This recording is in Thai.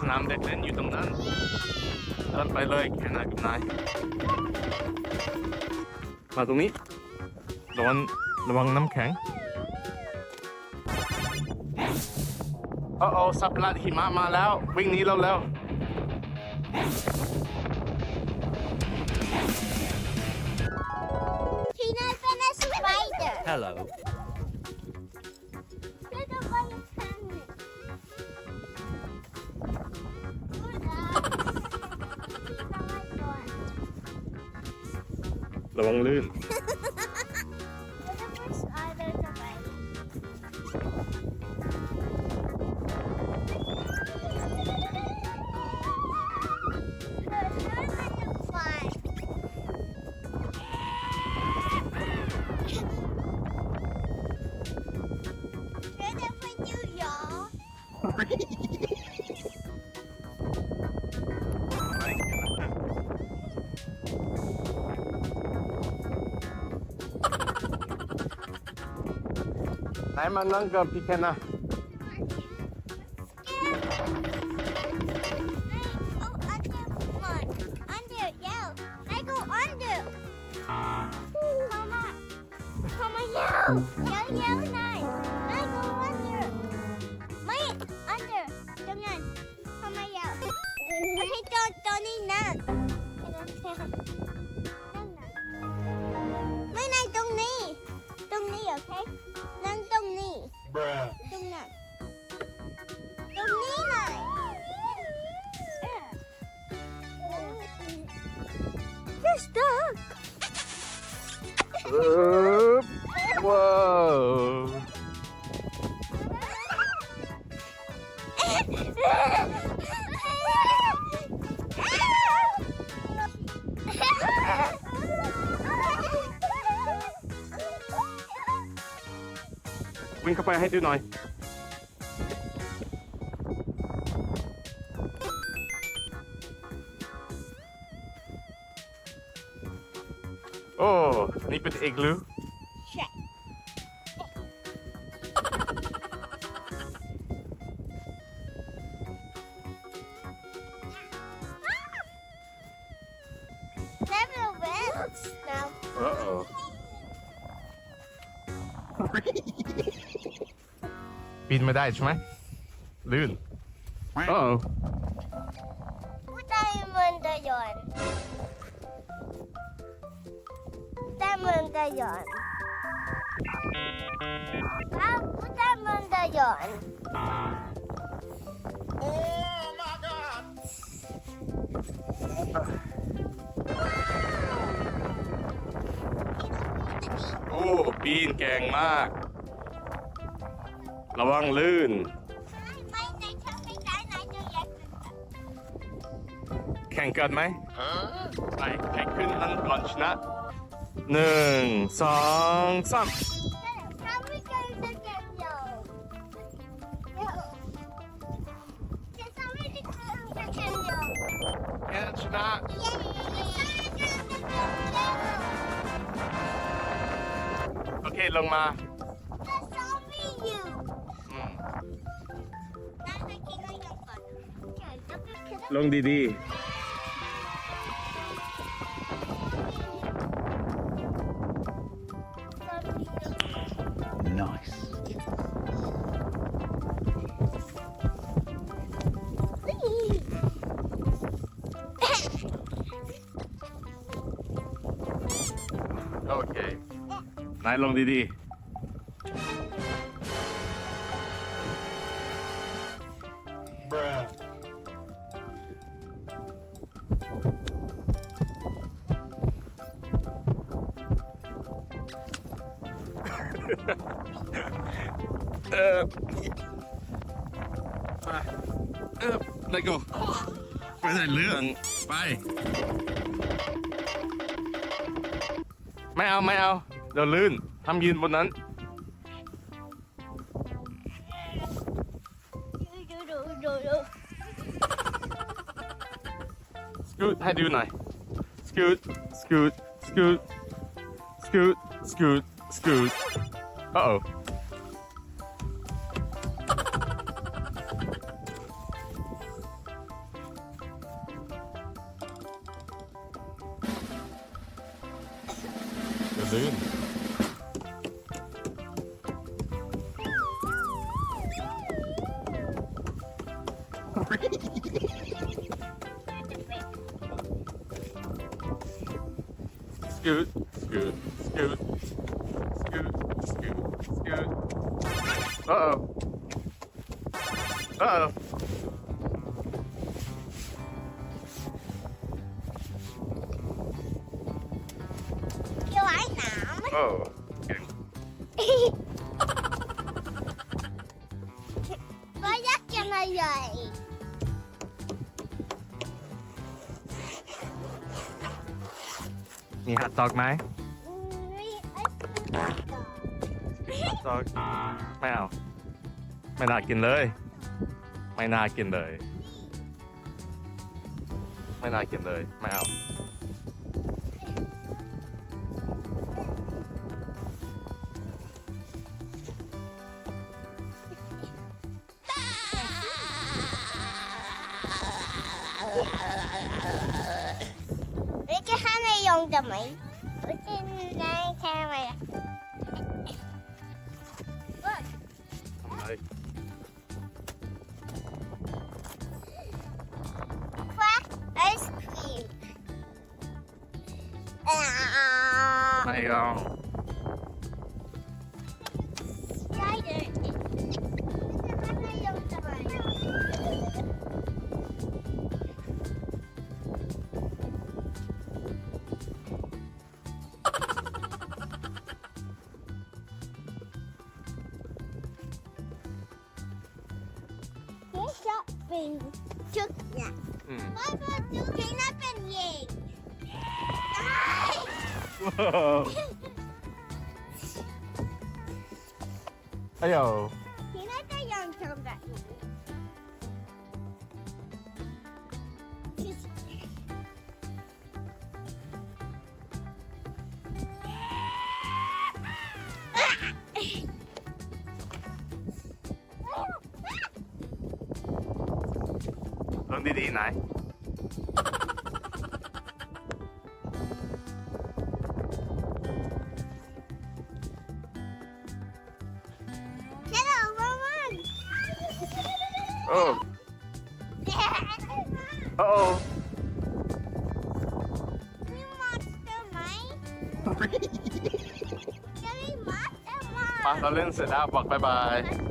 สนามเด็กเล่นอยู่ตรงนั้นเดินไปเลยแค่นายกับนายมาตรงนี้ระวังระวังน้ำแข็งโอ้โอ้สับลัดหิมะมาแล้ว วิ่งหนี้เราแล้ว Peanut and a spider. Hello. ระวังลื่น einmal lang, Pikena. Yo, yo. I go under. Wait, under. Come. Come. I don't, don't need none. ว้าววิ่งเข้าไปให้ดูหน่อย โอ้นี่เป็นเอกลู Check. Never wins now. โอ้โอ้ปีนไม่ได้ใช่ ไหมลื่นโอ้ผู้ใดมันจะหย่อนแต่มันจะหย่อนอ้าวผู้ใดมันจะหย่อนโอ้ปีนเก่งมาก ระวังลื่น ไม่ในช่องไม่ได้ไหนจะแยกกันแข่งกันไหมไปใครขึ้นอันก่อนชนะ หนึ่งสองสามถ้าไม่เกินจะเก็บเดี่ยวจะทำให้ได้ายลงดีๆ เออไปเออได้กูไปใส่เรื่อง ไป ไม่เอา ไม่เอา เราลื่นทำยืนบนนั้น สกูตให้ดูหน่อย สกูต สกูต สกูต สกูต สกูต สกูตโอ้โอลื่น Scoot, scoot, scoot, scoot, scoot, scoot. Uh oh. Uh oh. เกี่ยวไอ้หนาม Oh. มีฮัตดอกไหมนี่ไอ้ฮัตดอกไม่เอา ไม่น่ากินเลย ไม่น่ากินเลย ไม่น่ากินเลย ไม่เอา ให้นายยงจะไหมไม่ ชุดเนี่ยอืมไม่พอดูที่นั่นเป็นเย่ง ลงดีๆไหน Hello, Roman. โอ้โอ้มีมอนสเตอร์ไหมจะมีมอนสเตอร์ไหมมาเราเล่นเสร็จแล้วบอกบายบาย Let's